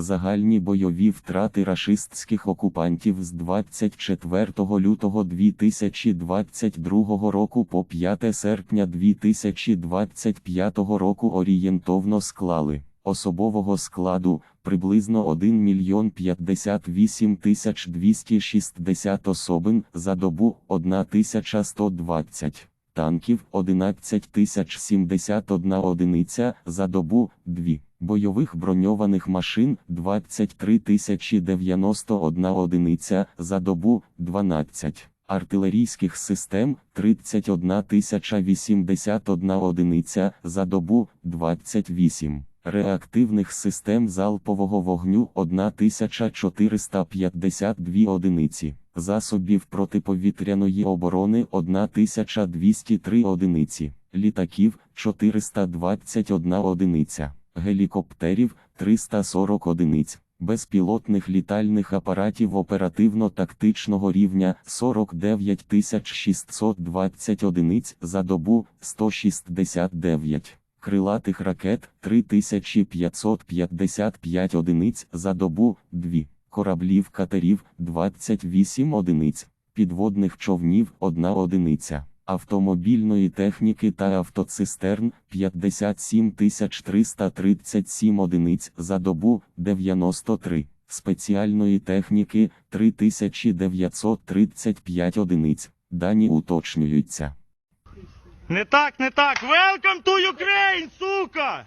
Загальні бойові втрати рашистських окупантів з 24 лютого 2022 року по 5 серпня 2025 року орієнтовно склали особового складу приблизно 1 мільйон 58 тисяч 260 особин за добу 1120 танків 11 тисяч 71 одиниця за добу 2, бойових броньованих машин 23 тисячі 91 одиниця за добу 12, артилерійських систем 31 тисяча 81 одиниця за добу 28. Реактивних систем залпового вогню 1452 одиниці, засобів протиповітряної оборони 1203 одиниці, літаків 421 одиниця, гелікоптерів 340 одиниць, безпілотних літальних апаратів оперативно-тактичного рівня 49 620 одиниць за добу 169 крилатих ракет 3555 одиниць за добу 2, кораблів катерів 28 одиниць, підводних човнів 1 одиниця, автомобільної техніки та автоцистерн 57 337 одиниць за добу 93. Спеціальної техніки 3935 одиниць. Дані уточнюються. Не так, не так. Welcome to Ukraine, сука!